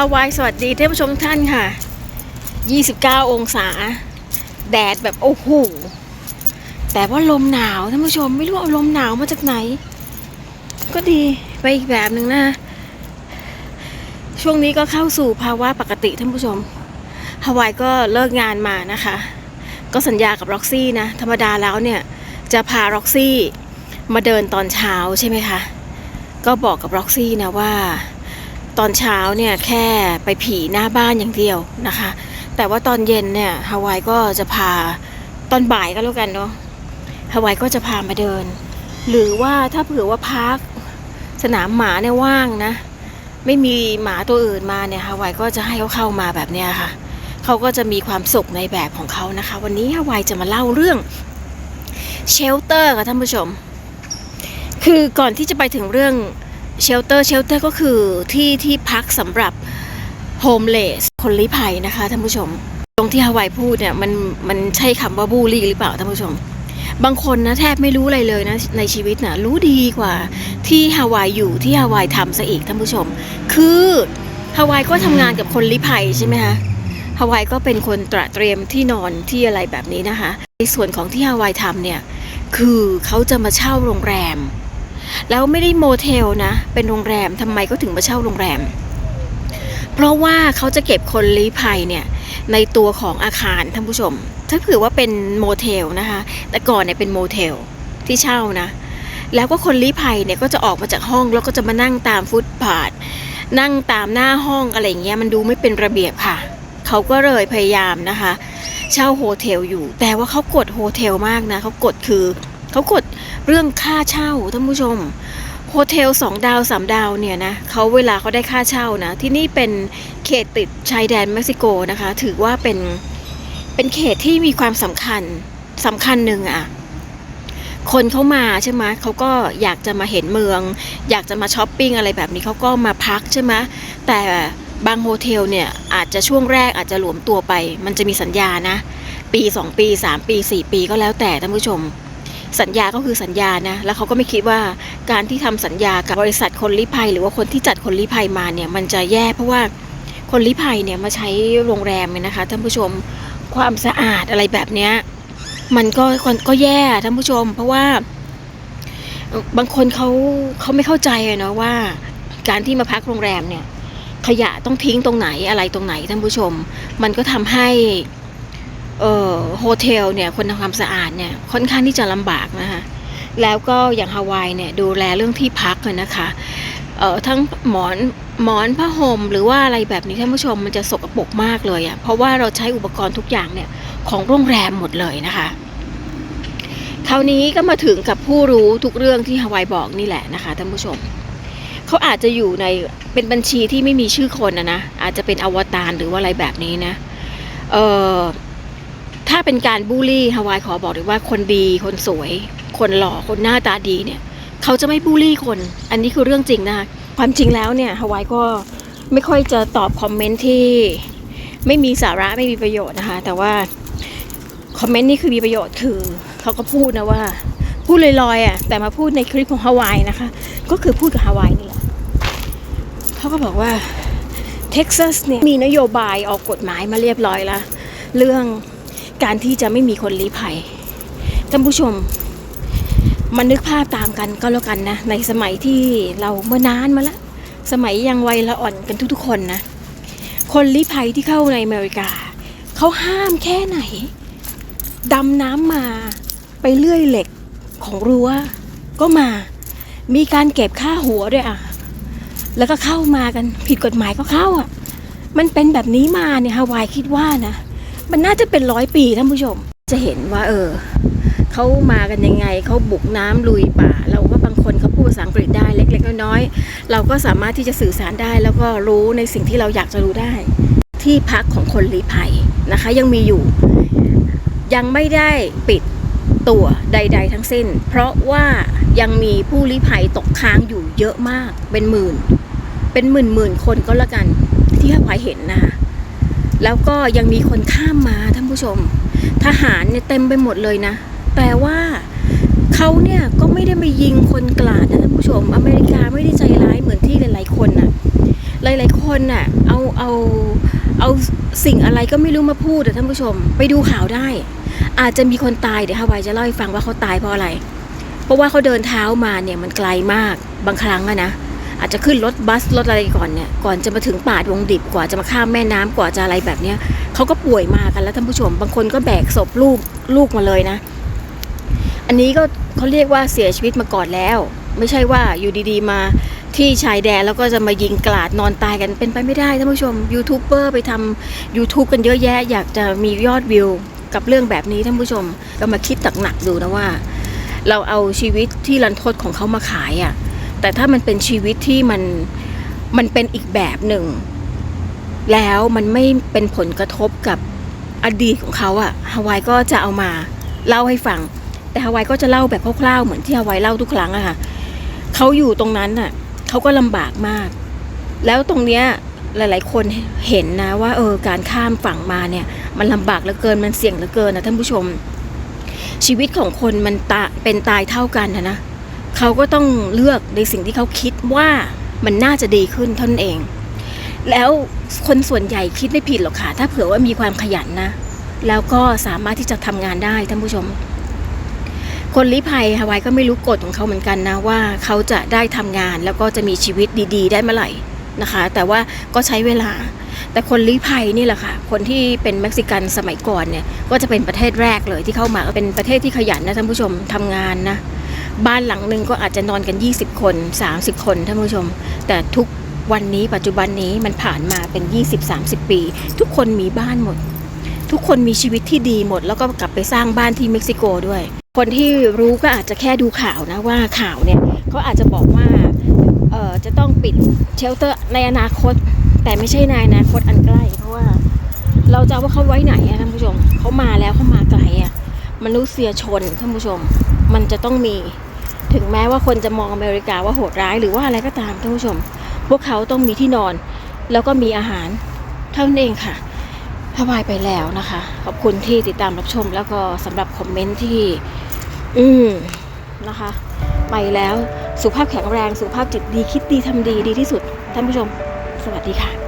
าวายสวัสดีท่านผู้ชมท่านค่ะ 29 องศา แดดแบบโอ้โห แต่ว่าลมหนาวท่านผู้ชมไม่รู้เอาลมหนาวมาจากไหน ก็ดีไปอีกแบบหนึ่งนะ ช่วงนี้ก็เข้าสู่ภาวะปกติท่านผู้ชมฮาวายก็เลิกงานมานะคะ ก็สัญญากับร็อกซี่นะ ธรรมดาแล้วเนี่ย จะพาร็อกซี่มาเดินตอนเช้าใช่ไหมคะ ก็บอกกับร็อกซี่นะว่า ตอนเช้าเนี่ยแค่ไปผีหน้าบ้านอย่างเดียวนะคะ แต่ว่าตอนเย็นเนี่ยฮาวายก็จะพาตอนบ่ายก็แล้วกันเนาะฮาวายก็จะพามาเดิน หรือว่าถ้าเผื่อว่าพักสนามหมาเนี่ยว่างนะ ไม่มีหมาตัวอื่นมาเนี่ยฮาวายก็จะให้เขาเข้ามาแบบเนี้ยค่ะเขาก็จะมีความสุขในแบบของเขานะคะ วันนี้ฮาวายจะมาเล่าเรื่องเชลเตอร์ค่ะท่านผู้ชม คือก่อนที่จะไปถึงเรื่อง เชลเตอร์เชลเตอร์ก็คือที่ที่พักสำหรับโฮมเลสคนลี้ภัยนะคะท่านผู้ชม ตรงที่ฮาวายพูดเนี่ยมันมันใช่คำว่าบูลลี่หรือเปล่าท่านผู้ชม บางคนนะแทบไม่รู้อะไรเลยนะในชีวิตนะรู้ดีกว่าที่ฮาวายอยู่ที่ฮาวายทำซะอีกท่านผู้ชม คือฮาวายก็ทำงานกับคนลี้ภัยใช่ไหมคะฮาวายก็เป็นคนตระเตรียมที่นอนที่อะไรแบบนี้นะคะ ในส่วนของที่ฮาวายทำเนี่ยคือเขาจะมาเช่าโรงแรม แล้วไม่ได้โมเทลนะ เป็นโรงแรมทำไมก็ถึงมาเช่าโรงแรม เพราะว่าเขาจะเก็บคนลี้ภัยเนี่ยในตัวของอาคารท่านผู้ชม ถ้าเผื่อว่าเป็นโมเทลนะคะ แต่ก่อนเนี่ยเป็นโมเทลที่เช่านะ แล้วก็คนลี้ภัยเนี่ยก็จะออกมาจากห้องแล้วก็จะมานั่งตามฟุตบาทนั่งตามหน้าห้องอะไรเงี้ยมันดูไม่เป็นระเบียบค่ะ เขาก็เลยพยายามนะคะ เช่าโฮเทลอยู่ แต่ว่าเขากดโฮเทลมากนะเขากดคือ เขากดเรื่องค่าเช่าท่านผู้ชมโฮเทลสองดาวสามดาวเนี่ยนะเขาเวลาเขาได้ค่าเช่านะ ที่นี่เป็นเขตติดชายแดนเม็กซิโกนะคะ ถือว่าเป็นเป็นเขตที่มีความสำคัญสำคัญหนึ่งอะคนเขามาใช่ไหมเขาก็อยากจะมาเห็นเมือง อยากจะมาช้อปปิ้งอะไรแบบนี้เขาก็มาพักใช่ไหมแต่บางโฮเทลเนี่ยอาจจะช่วงแรกอาจจะหลวมตัวไป มันจะมีสัญญานะ ปี 2 ปี 3 ปี 4 ปีก็แล้วแต่ท่านผู้ชม สัญญาก็คือสัญญานะ แล้วเขาก็ไม่คิดว่าการที่ทำสัญญากับบริษัทคนลี้ภัย หรือว่าคนที่จัดคนลี้ภัยมาเนี่ยมันจะแย่เพราะว่าคนลี้ภัยเนี่ยมาใช้โรงแรมเนี่ยนะคะท่านผู้ชมความสะอาดอะไรแบบเนี้ยมันก็คนก็แย่ท่านผู้ชม เพราะว่า บางคนเขาเขาไม่เข้าใจเนาะว่า การที่มาพักโรงแรมเนี่ย ขยะต้องทิ้งตรงไหนอะไรตรงไหนท่านผู้ชม มันก็ทำให้ เอ่อโฮเทลเนี่ยคนทำความสะอาดเนี่ยค่อนข้างที่จะลำบากนะคะแล้วก็อย่างฮาวายเนี่ยดูแลเรื่องที่พักอะนะคะเอ่อทั้งหมอนหมอนผ้าห่มหรือว่าอะไรแบบนี้ท่านผู้ชมมันจะสกปรกมากเลยอะ่ะเพราะว่าเราใช้อุปกรณ์ทุกอย่างเนี่ยของโรงแรมหมดเลยนะคะคราวนี้ก็มาถึงกับผู้รู้ทุกเรื่องที่ฮาวายบอกนี่แหละนะคะท่านผู้ชมเขาอาจจะอยู่ในเป็นบัญชีที่ไม่มีชื่อคนนะนะอาจจะเป็นอวตารหรือว่าอะไรแบบนี้นะเออาเป็นการบูลลี่ฮาวายขอบอกเลยว่าคนดีคนสวย คนหล่อคนหน้าตาดีเนี่ย เขาจะไม่บูลลี่คน อันนี้คือเรื่องจริงนะคะความจริงแล้วเนี่ยฮาวายก็ไม่ค่อยจะตอบคอมเมนต์ที่ไม่มีสาระไม่มีประโยชน์นะคะ แต่ว่าคอมเมนต์นี่คือมีประโยชน์คือเขาก็พูดนะว่า พูดลอยๆอะแต่มาพูดในคลิปของฮาวายนะคะ ก็คือพูดกับฮาวายนี่แหละเขาก็บอกว่าเท็กซัสเนี่ยมีนโยบายออกกฎหมายมาเรียบร้อยแล้ว เรื่อง การที่จะไม่มีคนลี้ภัยท่านผู้ชมมันนึกภาพตามกันก็แล้วกันนะ ในสมัยที่เราเมื่อนานมาแล้วสมัยยังวัยละอ่อนกันทุกๆคนนะ คนลี้ภัยที่เข้าในอเมริกา เขาห้ามแค่ไหน ดำน้ำมาไปเลื่อยเหล็กของรั้วก็มา มีการเก็บค่าหัวด้วยอะ แล้วก็เข้ามากันผิดกฎหมายก็เข้าอะ มันเป็นแบบนี้มาเนี่ยฮาวายคิดว่านะ มันน่าจะเป็นร้อยปีท่านผู้ชม จะเห็นว่า เออเขามากันยังไงเขาบุกน้ำลุยป่า เราก็บางคนเขาพูดภาษาอังกฤษได้เล็ก ๆ น้อยๆเราก็สามารถที่จะสื่อสารได้ แล้วก็รู้ในสิ่งที่เราอยากจะรู้ได้ ที่พักของคนลี้ภัยนะคะ ยังมีอยู่ ยังไม่ได้ปิดตัวใด ๆ ทั้งสิ้น เพราะว่ายังมีผู้ลี้ภัยตกค้างอยู่เยอะมากเป็นหมื่น เป็นหมื่นหมื่นๆคนก็แล้วกันที่ฮาวายเห็นนะคะ แล้วก็ยังมีคนข้ามมาท่านผู้ชม ทหารเนี่ยเต็มไปหมดเลยนะ แต่ว่าเขาเนี่ยก็ไม่ได้มายิงคนกลาดนะท่านผู้ชม อเมริกาไม่ได้ใจร้ายเหมือนที่หลาย ๆ คนน่ะ หลาย ๆ คนน่ะเอาเอาเอาสิ่งอะไรก็ไม่รู้มาพูดอะท่านผู้ชม ไปดูข่าวได้ อาจจะมีคนตายเดี๋ยวฮาวายจะเล่าให้ฟังว่าเขาตายเพราะอะไร เพราะว่าเขาเดินเท้ามาเนี่ยมันไกลมากบางครั้งอะนะ อาจจะขึ้นรถบัสรถอะไรก่อนเนี่ยก่อนจะมาถึงป่าดวงดิบกว่าจะมาข้ามแม่น้ำกว่าจะอะไรแบบเนี้ยเขาก็ป่วยมากันแล้วท่านผู้ชม บางคนก็แบกศพลูกลูกมาเลยนะ อันนี้ก็เขาเรียกว่าเสียชีวิตมาก่อนแล้ว ไม่ใช่ว่าอยู่ดีๆ มาที่ชายแดนแล้วก็จะมายิงกลาดนอนตายกันเป็นไปไม่ได้ท่านผู้ชมยูทูบเบอร์ไปทำ YouTube กันเยอะแยะ อยากจะมียอดวิวกับเรื่องแบบนี้ท่านผู้ชมก็มาคิดตักหนักดูนะว่า เราเอาชีวิตที่รันทดของเขามาขายอะ่ะ แต่ถ้ามันเป็นชีวิตที่มันมันเป็นอีกแบบหนึ่ง แล้วมันไม่เป็นผลกระทบกับอดีตของเขาอะฮาวายก็จะเอามาเล่าให้ฟัง แต่ฮาวายก็จะเล่าแบบคร่าวๆเหมือนที่ฮาวายเล่าทุกครั้งอะค่ะเขาอยู่ตรงนั้นน่ะเขาก็ลำบากมาก แล้วตรงเนี้ยหลายๆ คนเห็นนะว่าเออการข้ามฝั่งมาเนี่ย มันลำบากเหลือเกินมันเสี่ยงเหลือเกินนะท่านผู้ชม ชีวิตของคนมันตาเป็นตายเท่ากันนะนะ เขาก็ต้องเลือกในสิ่งที่เขาคิดว่ามันน่าจะดีขึ้นท่านเอง แล้วคนส่วนใหญ่คิดไม่ผิดหรอกค่ะถ้าเผื่อว่ามีความขยันนะ แล้วก็สามารถที่จะทำงานได้ท่านผู้ชม คนลี้ภัยฮาวายก็ไม่รู้กฎของเขาเหมือนกันนะว่าเขาจะได้ทำงานแล้วก็จะมีชีวิตดี ๆ ได้เมื่อไหร่นะคะ แต่ว่าก็ใช้เวลา แต่คนลี้ภัยนี่แหละค่ะ คนที่เป็นเม็กซิกันสมัยก่อนเนี่ยก็จะเป็นประเทศแรกเลยที่เข้ามาเป็นประเทศที่ขยันนะท่านผู้ชมทำงานนะ บ้านหลังหนึ่งก็อาจจะนอนกัน 20 คน 30 คนท่านผู้ชม แต่ทุกวันนี้ปัจจุบันนี้มันผ่านมาเป็น 20-30 ปี ทุกคนมีบ้านหมด ทุกคนมีชีวิตที่ดีหมด แล้วก็กลับไปสร้างบ้านที่เม็กซิโกด้วย คนที่รู้ก็อาจจะแค่ดูข่าวนะว่าข่าวเนี่ยเขาอาจจะบอกว่าเออจะต้องปิดเชลเตอร์ในอนาคต แต่ไม่ใช่ในอนาคตอันใกล้ เพราะว่าเราจะเอาว่าเขาไว้ไหนอะท่านผู้ชมเขามาแล้วเขามาไกลอะมนุษยชนท่านผู้ชม มันจะต้องมี ถึงแม้ว่าคนจะมองอเมริกาว่าโหดร้ายหรือว่าอะไรก็ตามท่านผู้ชม พวกเขาต้องมีที่นอน แล้วก็มีอาหารเท่านั้นเองค่ะทวายไปแล้วนะคะ ขอบคุณที่ติดตามรับชมแล้วก็สำหรับคอมเมนต์ที่ อืมนะคะ ไปแล้วสุขภาพแข็งแรงสุขภาพจิตดีคิดดีทำดีดีที่สุด ท่านผู้ชม สวัสดีค่ะ